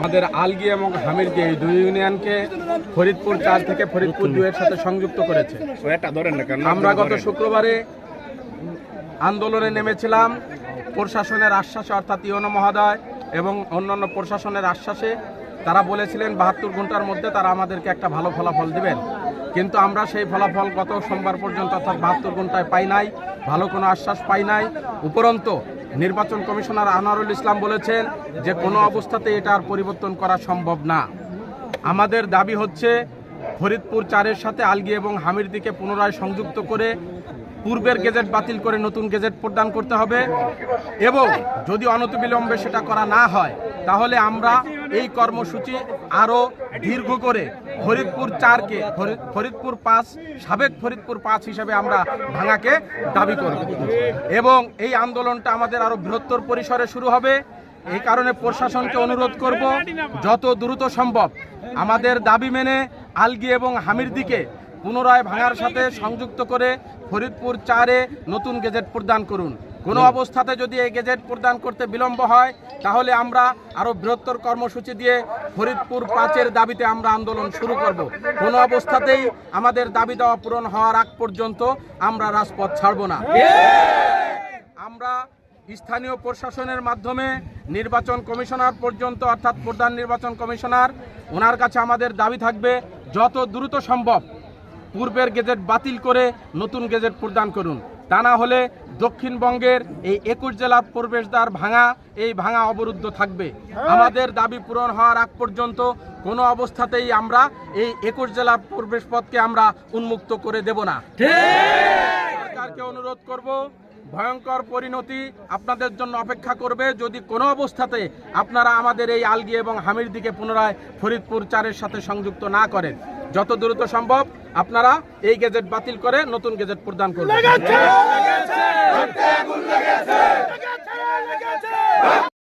আমাদের আলগি এবং হামিরগি এই দুই ইউনিয়নকে ফরিদপুর চার থেকে ফরিদপুর দুইয়ের সাথে সংযুক্ত করেছে। আমরা গত শুক্রবারে আন্দোলনে নেমেছিলাম প্রশাসনের আশ্বাসে অর্থাৎ ইয়নো মহোদয় এবং অন্যান্য প্রশাসনের আশ্বাসে তারা বলেছিলেন বাহাত্তর ঘণ্টার মধ্যে তারা আমাদেরকে একটা ভালো ফলাফল দিবেন। কিন্তু আমরা সেই ফলাফল গত সোমবার পর্যন্ত অর্থাৎ বাহাত্তর ঘন্টায় পাই নাই ভালো কোনো আশ্বাস পাই নাই। উপরন্তু নির্বাচন কমিশনার আনোয়ারুল ইসলাম বলেছেন যে কোনো অবস্থাতে এটা আর পরিবর্তন করা সম্ভব না। আমাদের দাবি হচ্ছে ফরিদপুর চারের সাথে আলগি এবং হামিরদিকে পুনরায় সংযুক্ত করে পূর্বের গেজেট বাতিল করে নতুন গেজেট প্রদান করতে হবে এবং যদি অনতিবিলম্বে সেটা করা না হয়, তাহলে আমরা এই কর্মসূচি আরও দীর্ঘ করে ফরিদপুর চারকে ফরিদ- ফরিদপুর পাঁচ, সাবেক ফরিদপুর পাঁচ হিসেবে আমরা ভাঙাকে দাবি করব। এবং এই আন্দোলনটা আমাদের আরও বৃহত্তর পরিসরে শুরু হবে। এই কারণে প্রশাসনকে অনুরোধ করব, যত দ্রুত সম্ভব আমাদের দাবি মেনে আলগি এবং হামির দিকে পুনরায় ভাঙার সাথে সংযুক্ত করে ফরিদপুর চারে নতুন গেজেট প্রদান করুন। কোনো অবস্থাতে যদি এই গেজেট প্রদান করতে বিলম্ব হয় তাহলে আমরা আরও বৃহত্তর কর্মসূচি দিয়ে ফরিদপুর পাঁচের দাবিতে আমরা আন্দোলন শুরু করব। কোনো অবস্থাতেই আমাদের দাবি দেওয়া পূরণ হওয়ার আগ পর্যন্ত আমরা রাজপথ ছাড়ব না। আমরা স্থানীয় প্রশাসনের মাধ্যমে নির্বাচন কমিশনার পর্যন্ত অর্থাৎ প্রধান নির্বাচন কমিশনার ওনার কাছে আমাদের দাবি থাকবে যত দ্রুত সম্ভব পূর্বের গেজেট বাতিল করে নতুন গেজেট প্রদান করুন। তা না হলে দক্ষিণবঙ্গের এই একুশ জেলার প্রবেশদ্বার ভাঙা এই ভাঙা অবরুদ্ধ থাকবে। আমাদের দাবি পূরণ হওয়ার আগ পর্যন্ত কোনো অবস্থাতেই আমরা এই একুশ জেলার প্রবেশপথকে আমরা উন্মুক্ত করে দেব না। সরকারকে অনুরোধ করব ভয়ঙ্কর পরিণতি আপনাদের জন্য অপেক্ষা করবে। যদি কোনো অবস্থাতে আপনারা আমাদের এই আলগি এবং হামির দিকে পুনরায় ফরিদপুর চারের সাথে সংযুক্ত না করেন, যত দ্রুত সম্ভব আপনারা এই গেজেট বাতিল করে নতুন গেজেট প্রদান করবেন।